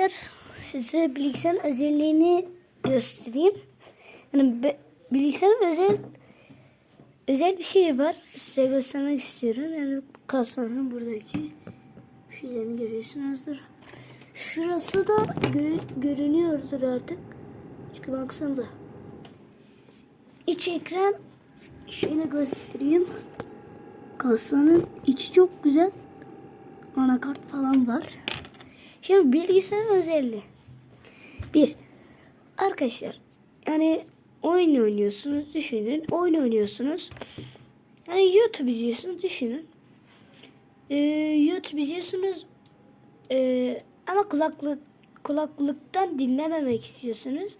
arkadaşlar size bilgisayarın özelliğini göstereyim. Yani bilgisayarın özel özel bir şey var. Size göstermek istiyorum. Yani kasanın buradaki şeylerini görüyorsunuzdur. Şurası da gö- görünüyordur artık. Çünkü baksanıza. İç ekran şöyle göstereyim. Kasanın içi çok güzel. Anakart falan var. Şimdi bilgisayarın özelliği. Bir. Arkadaşlar yani oyun oynuyorsunuz düşünün. Oyun oynuyorsunuz. Yani YouTube izliyorsunuz düşünün. Ee, YouTube izliyorsunuz. Ee, ama kulaklık kulaklıktan dinlememek istiyorsunuz.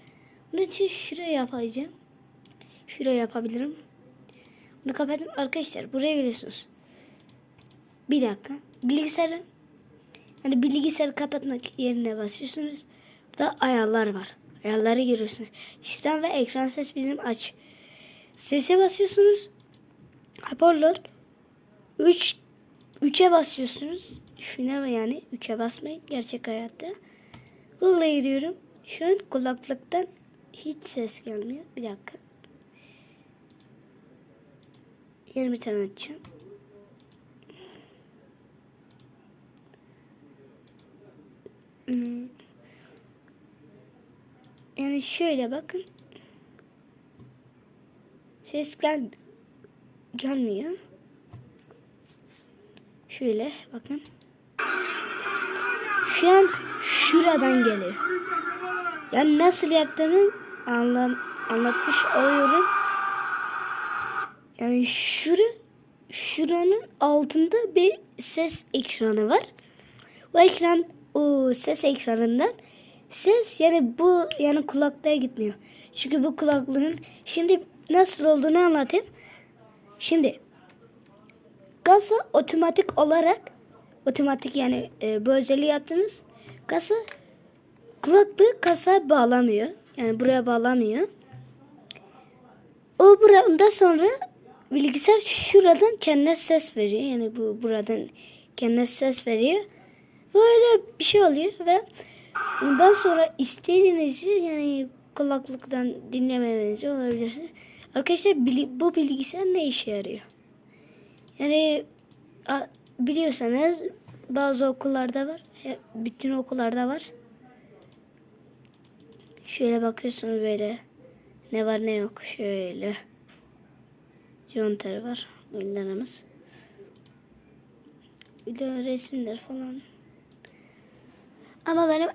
Bunun için şuraya yapacağım. Şuraya yapabilirim. Bunu kapatın. Arkadaşlar buraya geliyorsunuz. Bir dakika. Bilgisayarın yani bilgisayarı kapatmak yerine basıyorsunuz. Burada ayarlar var. Ayarları görüyorsunuz. Sistem ve ekran ses bildirim aç. Sese basıyorsunuz. Hoparlör 3 3'e basıyorsunuz. Şuna yani 3'e basmayın gerçek hayatta. Google'a giriyorum. Şu an kulaklıktan hiç ses gelmiyor. Bir dakika. Yeni bir tane açacağım. Yani şöyle bakın. Ses gel gelmiyor. Şöyle bakın. Şu an şuradan geliyor. Yani nasıl yaptığını anlam anlatmış oluyorum. Yani şura şuranın altında bir ses ekranı var. O ekran o ses ekranından ses yani bu yani kulaklığa gitmiyor. Çünkü bu kulaklığın şimdi nasıl olduğunu anlatayım. Şimdi kasa otomatik olarak otomatik yani e, bu özelliği yaptınız. Kasa kulaklığı kasa bağlamıyor. Yani buraya bağlamıyor. O burada sonra bilgisayar şuradan kendine ses veriyor. Yani bu buradan kendine ses veriyor. Böyle bir şey oluyor ve ondan sonra istediğinizi yani kulaklıktan dinlemenizi olabilirsiniz. Arkadaşlar bu bilgisayar ne işe yarıyor? Yani biliyorsanız bazı okullarda var. Bütün okullarda var. Şöyle bakıyorsunuz böyle. Ne var ne yok. Şöyle. Conter var. Oyunlarımız. Bir de resimler falan. Ama benim